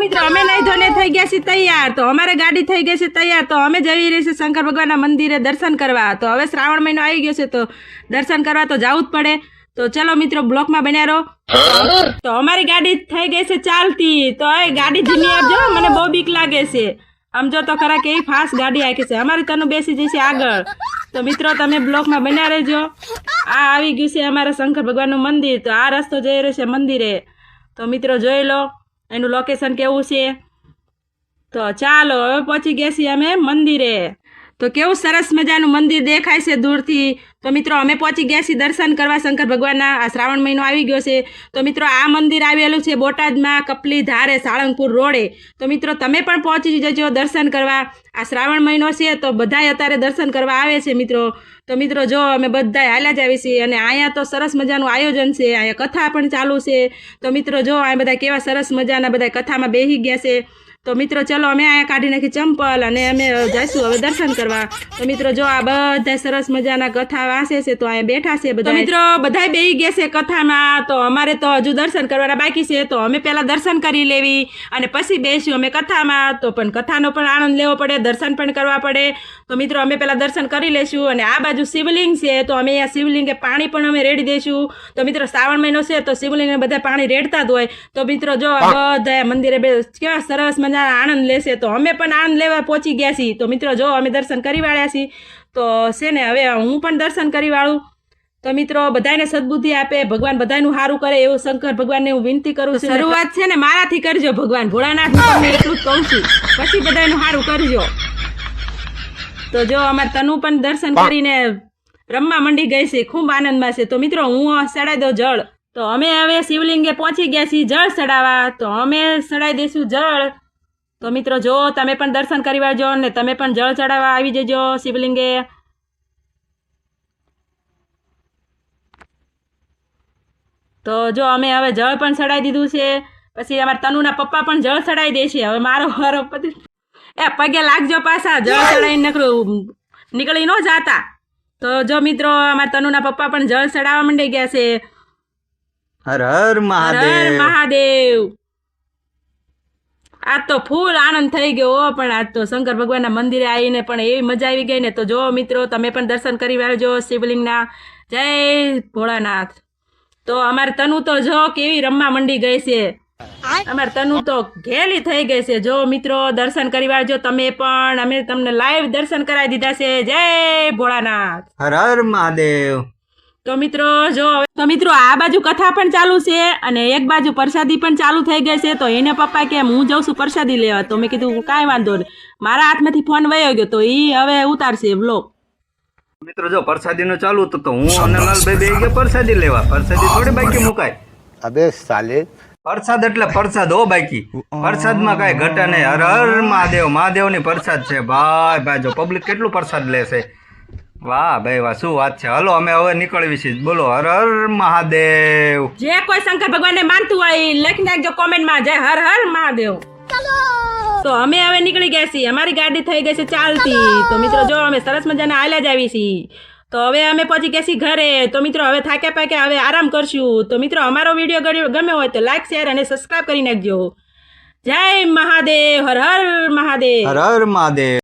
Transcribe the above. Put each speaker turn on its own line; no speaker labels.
મિત્રો અમે નહીં ધોને થઈ ગયા છીએ તૈયાર. તો અમારે ગાડી થઈ ગઈ છે તૈયાર. તો અમે જઈ રહી છે શંકર ભગવાનના મંદિરે દર્શન કરવા. તો હવે શ્રાવણ મહિનો આવી ગયો છે તો દર્શન કરવા તો જવું જ પડે. તો ચલો મિત્રો બ્લોકમાં બન્યા રહો. તો અમારી ગાડી થઈ ગઈ છે ચાલતી. તો એ ગાડી ધીમી આપજો મને બહુ બીક લાગે છે. આમ જો તો ખરા કેવી ફાસ્ટ ગાડી આખી છે. અમારે તનું બેસી જશે આગળ. તો મિત્રો તમે બ્લોકમાં બન્યા રહેજો. આ આવી ગયું છે અમારા શંકર ભગવાનનું મંદિર. તો આ રસ્તો જઈ રહ્યો છે મંદિરે. તો મિત્રો જોઈ લો. એનું લોકેશન કેવું છે? તો ચાલો હવે પહોંચી ગયા અમે મંદિરે. તો કેવું સરસ મજાનું મંદિર દેખાય છે દૂરથી. તો મિત્રો, અમે પહોંચી ગયા છીએ દર્શન કરવા. શંકર ભગવાનના આ શ્રાવણ મહિનો આવી ગયો છે. તો મિત્રો, આ મંદિર આવેલું છે બોટાદમાં કપલી ધારે, સાળંગપુર રોડે. તો મિત્રો, તમે પણ પહોંચી જજો દર્શન કરવા. આ શ્રાવણ મહિનો છે તો બધાય અત્યારે દર્શન કરવા આવે છે મિત્રો. તો મિત્રો, જો અમે બધાય હાલ્યા જ આવી છીએ અને અહીંયા તો સરસ મજાનું આયોજન છે. અહીંયા કથા પણ ચાલુ છે. તો મિત્રો, જો આ બધા કેવા સરસ મજાના બધા કથામાં બેસી ગયા છે. તો મિત્રો ચલો અમે અહીંયા કાઢી નાખી ચંપલ અને અમે જઈશું હવે દર્શન કરવા. તો મિત્રો જો આ બધા સરસ મજાના કથા વાંચે છે તો અહીંયા બેઠા છે બધા મિત્રો બધા બેહી ગયા છે કથામાં. તો અમારે તો હજુ દર્શન કરવાના બાકી છે તો અમે પહેલાં દર્શન કરી લેવી અને પછી બેસ્યું અમે કથામાં. તો પણ કથાનો પણ આનંદ લેવો પડે દર્શન પણ કરવા પડે. તો મિત્રો અમે પહેલાં દર્શન કરી લેશું અને આ બાજુ શિવલિંગ છે તો અમે અહીંયા શિવલિંગે પાણી પણ અમે રેડી દઈશું તો મિત્રો શ્રાવણ મહિનો છે તો શિવલિંગને બધા પાણી રેડતા જ હોય. તો મિત્રો જો આ બધા મંદિરે બે કેવા સરસ મજાના આનંદ લેશે. તો અમે પણ આનંદ લેવા પહોંચી ગયા છીએ. તો મિત્રો જો અમે દર્શન કરી વાળ્યા છીએ તો છે ને હવે હું પણ દર્શન કરી વાળું. તો મિત્રો બધાને સદબુદ્ધિ આપે ભગવાન બધાનું સારું કરે એવું શંકર ભગવાનને હું વિનંતી કરું છું શરૂઆત છે ને મારાથી કરજો ભગવાન. ભોળાનાથ તમને એટલું જ કહું છું. પછી બધાનું સારું કરજો. તો જો અમારે તનુ પણ દર્શન કરીને રમવા મંડી ગઈ છે ખૂબ આનંદમાં છે. તો મિત્રો હું ચડાવી દઉં જળ. તો અમે હવે શિવલિંગે પહોંચી ગયા છીએ જળ ચડાવવા તો અમે ચડાવી દઈશું જળ. તો મિત્રો જો તમે પણ દર્શન કરી વાળજો ને તમે પણ જળ ચડાવવા આવી જજો શિવલિંગે. તો જો અમે હવે જળ પણ ચડાવી દીધું છે પછી અમારા તનુના પપ્પા પણ જળ ચડાવી દે છે. હવે મારો વારો પતિ એ પગે લાગજો પાછા જળ ચડાવીને નકરું નીકળી ન જાતા. તો જો મિત્રો અમારા તનુના પપ્પા પણ જળ ચડાવવા માંડી ગયા છે.
હર હર મહાદેવ.
મહાદેવ. આજ તો ફૂલ આનંદ થઈ ગયો પણ આજ તો શંકર ભગવાનના મંદિરે આવીને પણ એવી મજા આવી ગઈ ને તો જો મિત્રો, તમે પણ દર્શન કરી વાળજો શિવલિંગના. જય ભોળાનાથ. તો અમારે તનુ તો જો કેવી રમવા મંડી ગઈ છે. અમારે તનુ તો ઘેલી થઈ ગઈ છે. જો મિત્રો, દર્શન કરી વાળજો તમે પણ. અમે તમને લાઈવ દર્શન કરાવી દીધા છે. જય ભોળાનાથ.
હર હર મહાદેવ.
તો મિત્રો જો તો મિત્રો આ બાજુ કથા પણ ચાલુ છે અને એક બાજુ પ્રસાદી પણ ચાલુ થઈ ગઈ છે. તો એને પપ્પા કે હું જઉં છું પ્રસાદી લેવા. તો મેં કીધું કાંઈ વાંધો નહીં. મારા હાથમાંથી ફોન વયો ગયો તો એ હવે ઉતારશે. બ્લોક
મિત્રો જો પ્રસાદીનું ચાલુ હતું તો હું અને લાલભાઈ બે ગયા પ્રસાદી લેવા. પ્રસાદી થોડી બાકી મુકાય.
અબે સાલે.
પ્રસાદ એટલે પ્રસાદ હો બાકી. પ્રસાદમાં કઈ ઘટા નહીં. હર હર મહાદેવ. મહાદેવની પ્રસાદ છે. ભાઈ ભાઈ જો પબ્લિક કેટલું પ્રસાદ લેશે? વાહ ભાઈ વાહ શું વાત છે? હલો અમે હવે નીકળવી છીએ. બોલો હર હર મહાદેવ.
જે કોઈ શંકર ભગવાનને માનતું હોય લખી નાખજો કોમેન્ટમાં જય હર હર મહાદેવ. તો અમે હવે નીકળી ગયા છીએ. અમારી ગાડી થઈ ગઈ છે ચાલતી. તો મિત્રો જો અમે સરસ મજાના આયલા જ આવી છીએ. તો હવે અમે પહોંચી ગયા છીએ ઘરે. તો મિત્રો હવે થાક્યા પાક્યા હવે આરામ કરશું. તો મિત્રો અમારો વીડિયો ગમ્યો- ગમ્યો હોય તો લાઈક શેર અને સબસ્ક્રાઈબ કરી નાખજો. જય મહાદેવ. હર હર મહાદેવ.
હર હર મહાદેવ.